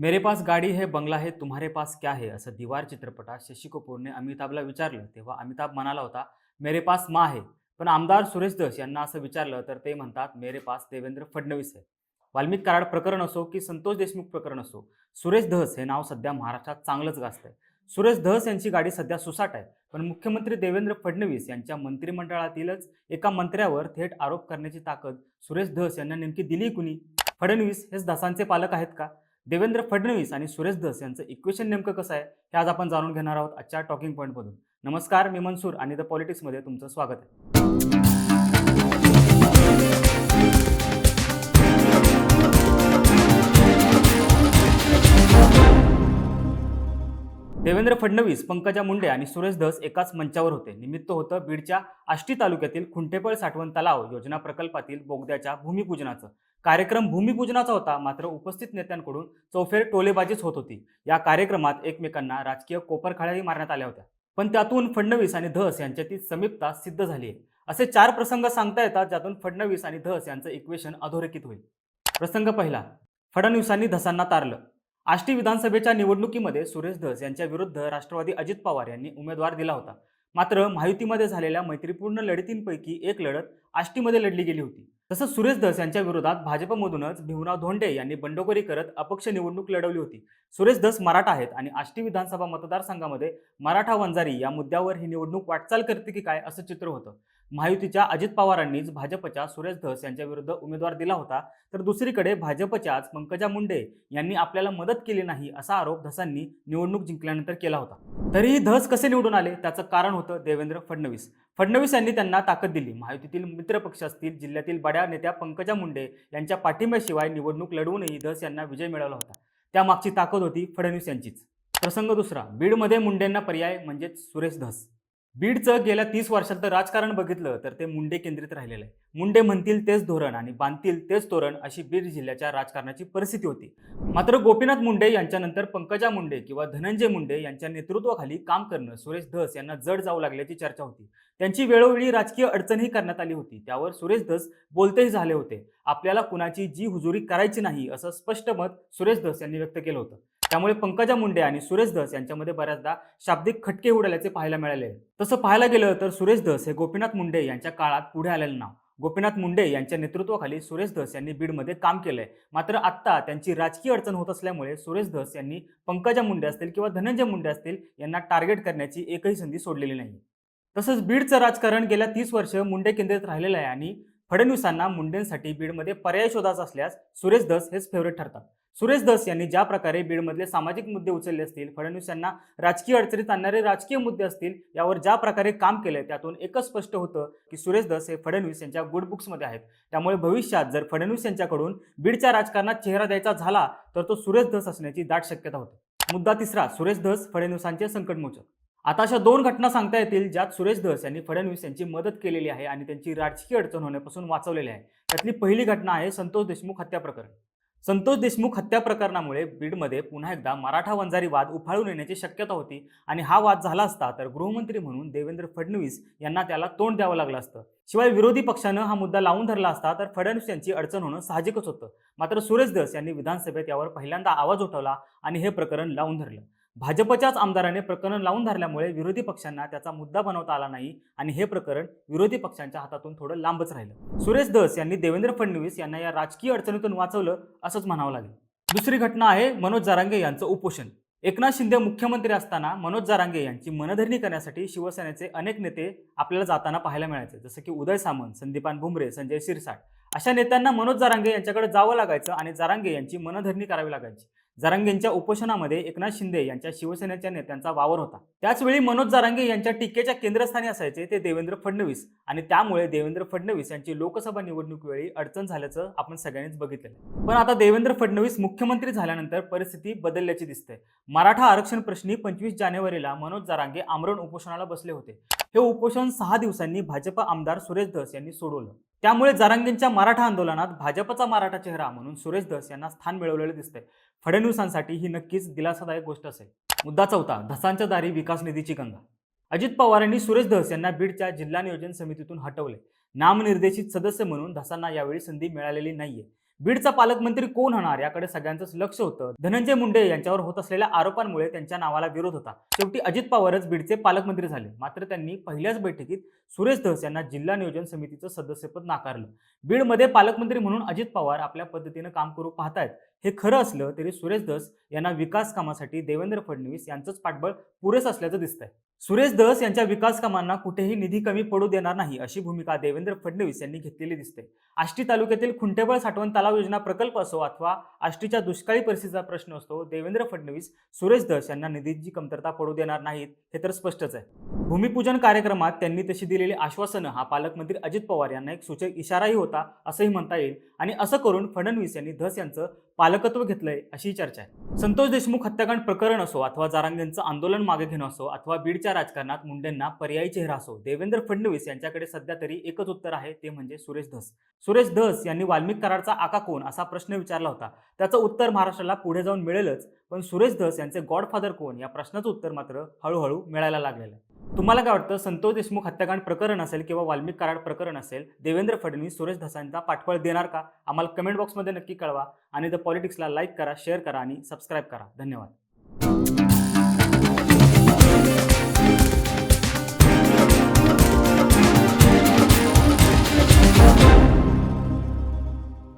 मेरे पास गाडी है बंगला है तुम्हारे पास क्या है? असं दिवार चित्रपटात शशी कपूरने अमिताभला विचारलं. तेव्हा अमिताभ म्हणाला होता मेरे पास मा आहे पण आमदार सुरेश धस यांना असं विचारलं तर ते म्हणतात मेरे पास देवेंद्र फडणवीस आहे वाल्मिक कराड प्रकरण असो की संतोष देशमुख प्रकरण असो सुरेश धस हे नाव सध्या महाराष्ट्रात चांगलंच गाजतंय. सुरेश धस यांची गाडी सध्या सुसाट आहे पण मुख्यमंत्री देवेंद्र फडणवीस यांच्या मंत्रिमंडळातीलच एका मंत्र्यावर थेट आरोप करण्याची ताकद सुरेश धस यांना नेमकी दिली कुणी? फडणवीस हेच धसांचे पालक आहेत का? देवेंद्र फडणवीस आणि सुरेश धस यांचं इक्वेशन नेमकं कसं आहे हे आज आपण जाणून घेणार आहोत आजच्या टॉकिंग पॉईंटमधून नमस्कार मी मनसूर आणि द पॉलिटिक्समध्ये तुमचं स्वागत आहे. देवेंद्र फडणवीस पंकजा मुंडे आणि सुरेश धस एकाच मंचावर होते. निमित्त होतं बीडच्या आष्टी तालुक्यातील खुंटेपळ साठवण तलाव योजना प्रकल्पातील बोगद्याच्या भूमिपूजनाचं. कार्यक्रम भूमिपूजनाचा होता मात्र उपस्थित नेत्यांकडून चौफेर टोलेबाजीच होत होती. या कार्यक्रमात एकमेकांना राजकीय कोपरखाळ्याही मारण्यात आल्या होत्या. पण त्यातून फडणवीस आणि धस यांच्यातील समीपता सिद्ध झाली आहे. असे चार प्रसंग सांगता येतात ज्यातून फडणवीस आणि धस यांचं इक्वेशन अधोरेखित होईल. प्रसंग पहिला. फडणवीसांनी धसांना तारलं. आष्टी विधानसभेच्या निवडणुकीमध्ये सुरेश धस यांच्या विरुद्ध राष्ट्रवादी अजित पवार यांनी उमेदवार दिला होता. मात्र महायुतीमध्ये झालेल्या मैत्रीपूर्ण लढतींपैकी एक लढत आष्टीमध्ये लढली गेली होती. तसंच सुरेश धस यांच्या विरोधात भाजपमधूनच भीमराव धोंडे यांनी बंडखोरी करत अपक्ष निवडणूक लढवली होती. सुरेश धस मराठा आहेत आणि आष्टी विधानसभा मतदारसंघामध्ये मराठा वंजारी या मुद्द्यावर ही निवडणूक वाटचाल करते की काय असं चित्र होतं. महायुतीच्या अजित पवारांनीच भाजपच्या सुरेश धस यांच्या विरुद्ध उमेदवार दिला होता. तर दुसरीकडे भाजपच्याच पंकजा मुंडे यांनी आपल्याला मदत केली नाही असा आरोप धसांनी निवडणूक जिंकल्यानंतर केला होता. तरीही धस कसे निवडून आले? त्याचं कारण होतं देवेंद्र फडणवीस. फडणवीस यांनी त्यांना ताकद दिली. महायुतीतील मित्रपक्ष असतील जिल्ह्यातील बड्या नेत्या पंकजा मुंडे यांच्या पाठिंब्याशिवाय निवडणूक लढवूनही धस यांना विजय मिळवला होता. त्यामागची ताकद होती फडणवीस यांचीच. प्रसंग दुसरा बीडमध्ये मुंडेंना पर्याय म्हणजेच सुरेश धस. बीडचं गेल्या तीस वर्षात राजकारण बघितलं तर ते मुंडे केंद्रित राहिलेलं आहे. मुंडे म्हणतील तेच धोरण आणि बांधतील तेच तोरण अशी बीड जिल्ह्याच्या राजकारणाची परिस्थिती होती. मात्र गोपीनाथ मुंडे यांच्यानंतर पंकजा मुंडे किंवा धनंजय मुंडे यांच्या नेतृत्वाखाली काम करणं सुरेश धस यांना जड जाऊ लागल्याची चर्चा होती. त्यांची वेळोवेळी राजकीय अडचणही करण्यात आली होती. त्यावर सुरेश धस बोलतेही झाले होते. आपल्याला कुणाची जी हुजुरी करायची नाही असं स्पष्ट मत सुरेश धस यांनी व्यक्त केलं होतं. त्यामुळे पंकजा मुंडे आणि सुरेश धस यांच्यामध्ये बऱ्याचदा शाब्दिक खटके उडाल्याचे पाहायला मिळाले. तसं पाहायला गेलं तर सुरेश धस हे गोपीनाथ मुंडे यांच्या काळात पुढे आलेलं नाव. गोपीनाथ मुंडे यांच्या नेतृत्वाखाली सुरेश धस यांनी बीडमध्ये काम केलंय. मात्र आत्ता त्यांची राजकीय अडचण होत असल्यामुळे सुरेश धस यांनी पंकजा मुंडे असतील किंवा धनंजय मुंडे असतील यांना टार्गेट करण्याची एकही संधी सोडलेली नाही. तसंच बीडचं राजकारण गेल्या तीस वर्ष मुंडे केंद्रित राहिलेलं आहे आणि फडणवीसांना मुंडेंसाठी बीडमध्ये पर्याय शोधाचा असल्यास सुरेश धस हेच फेवरेट ठरतात. सुरेश धस यांनी ज्या प्रकारे बीडमधले सामाजिक मुद्दे उचलले असतील फडणवीस यांना राजकीय अडचणीत आणणारे राजकीय मुद्दे असतील यावर ज्या प्रकारे काम केलंय त्यातून एकच स्पष्ट होतं की सुरेश धस हे फडणवीस यांच्या गुड बुक्समध्ये आहेत. त्यामुळे भविष्यात जर फडणवीस यांच्याकडून बीडच्या राजकारणात चेहरा द्यायचा झाला तर तो सुरेश धस असण्याची दाट शक्यता होती. मुद्दा तिसरा सुरेश धस फडणवीसांचे संकटमोचक. आता अशा दोन घटना सांगता येतील ज्यात सुरेश धस यांनी फडणवीस यांची मदत केलेली आहे आणि त्यांची राजकीय अडचण होण्यापासून वाचवलेली आहे. त्यातली पहिली घटना आहे संतोष देशमुख हत्या प्रकरण. संतोष देशमुख हत्या प्रकरणामुळे बीडमध्ये पुन्हा एकदा मराठा वंजारी वाद उफाळून येण्याची शक्यता होती आणि हा वाद झाला असता तर गृहमंत्री म्हणून देवेंद्र फडणवीस यांना त्याला तोंड द्यावं लागलं असतं. शिवाय विरोधी पक्षानं हा मुद्दा लावून धरला असता तर फडणवीस यांची अडचण होणं साहजिकच होतं. मात्र सुरेश दस यांनी विधानसभेत यावर पहिल्यांदा आवाज उठवला आणि हे प्रकरण लावून धरलं. भाजपच्याच आमदाराने प्रकरण लावून धरल्यामुळे विरोधी पक्षांना त्याचा मुद्दा बनवता आला नाही आणि हे प्रकरण विरोधी पक्षांच्या हातातून थोडं लांबच राहिलं. सुरेश धस यांनी देवेंद्र फडणवीस यांना या राजकीय अडचणीतून वाचवलं असंच म्हणावं लागेल. दुसरी घटना आहे मनोज जारांगे यांचं उपोषण. एकनाथ शिंदे मुख्यमंत्री असताना मनोज जारांगे यांची मनधरणी करण्यासाठी शिवसेनेचे अनेक नेते आपल्याला जाताना पाहायला मिळायचे जसं की उदय सामंत संदीपान भुमरे संजय शिरसाट. अशा नेत्यांना मनोज जारांगे यांच्याकडे जावं लागायचं आणि जारांगे यांची मनधरणी करावी लागायची. जारांगेंच्या उपोषणामध्ये एकनाथ शिंदे यांच्या शिवसेनेच्या नेत्यांचा वावर होता. त्याचवेळी मनोज जारांगे यांच्या टीकेच्या केंद्रस्थानी असायचे ते देवेंद्र फडणवीस. आणि त्यामुळे देवेंद्र फडणवीस यांची लोकसभा निवडणूक वेळी अडचण झाल्याचं आपण सगळ्यांनीच बघितलं. पण आता देवेंद्र फडणवीस मुख्यमंत्री झाल्यानंतर परिस्थिती बदलल्याची दिसते. मराठा आरक्षण प्रश्नी पंचवीस जानेवारीला मनोज जारांगे आमरण उपोषणाला बसले होते. हे उपोषण सहा दिवसांनी भाजप आमदार सुरेश धस यांनी सोडवलं. त्यामुळे जारांगेंच्या मराठा आंदोलनात भाजपचा मराठा चेहरा म्हणून सुरेश धस यांना स्थान मिळवलेलं दिसतंय. फडणवीसांसाठी ही नक्कीच दिलासादायक गोष्ट असेल. मुद्दा चौथा धसांच्या दारी विकास निधीची गंगा. अजित पवार यांनी सुरेश धस यांना बीडच्या जिल्हा नियोजन समितीतून हटवले नामनिर्देशित सदस्य म्हणून धसांना यावेळी संधी मिळालेली नाहीये. बीडचा पालकमंत्री कोण होणार याकडे सगळ्यांचंच लक्ष होतं. धनंजय मुंडे यांच्यावर होत असलेल्या आरोपांमुळे त्यांच्या नावाला विरोध होता. शेवटी अजित पवारच बीडचे पालकमंत्री झाले. मात्र त्यांनी पहिल्याच बैठकीत सुरेश धस यांना जिल्हा नियोजन समितीचं सदस्यपद नाकारलं. बीडमध्ये पालकमंत्री म्हणून अजित पवार आपल्या पद्धतीनं काम करू पाहतायत. हे खरं असलं तरी सुरेश धस यांना विकास कामासाठी देवेंद्र फडणवीस यांचंच पाठबळ पुरेस असल्याचं दिसतंय. सुरेश धस यांच्या विकास कामांना कुठेही निधी कमी पडू देणार नाही अशी भूमिका देवेंद्र फडणवीस यांनी घेतलेली दिसते. आष्टी तालुक्यातील खुंटेबळ साठवण तलाव योजना प्रकल्प असो अथवा आष्टीच्या दुष्काळी परिस्थितीचा प्रश्न असतो देवेंद्र फडणवीस सुरेश धस यांना निधीची कमतरता पडू देणार नाहीत हे तर स्पष्टच आहे. भूमिपूजन कार्यक्रमात त्यांनी तशी दिलेली आश्वासनं हा पालकमंत्री अजित पवार यांना एक सूचक इशाराही होता असंही म्हणता येईल आणि असं करून फडणवीस यांनी धस यांचं पालकत्व घेतलंय अशी चर्चा आहे. संतोष देशमुख हत्याकांड प्रकरण असो अथवा जारांगेंचं आंदोलन मागे घेणं असो अथवा बीडच्या राजकारणात मुंडेंना पर्यायी चेहरा असो देवेंद्र फडणवीस यांच्याकडे सध्या तरी एकच उत्तर आहे ते म्हणजे सुरेश धस. सुरेश धस यांनी वाल्मिक करारचा आका कोण असा प्रश्न विचारला होता. त्याचं उत्तर महाराष्ट्राला पुढे जाऊन मिळेलच पण सुरेश धस यांचे गॉडफादर कोण या प्रश्नाचं उत्तर मात्र हळूहळू मिळायला लागलेलं आहे. तुम्हाला काय वाटतं संतोष देशमुख हत्याकांड प्रकरण असेल किंवा वाल्मिक कराड प्रकरण असेल देवेंद्र फडणवीस सुरेश धसांचा पाठबळ देणार का? आम्हाला कमेंट बॉक्समध्ये नक्की कळवा आणि द पॉलिटिक्सला लाईक करा शेअर करा आणि सबस्क्राईब करा. धन्यवाद.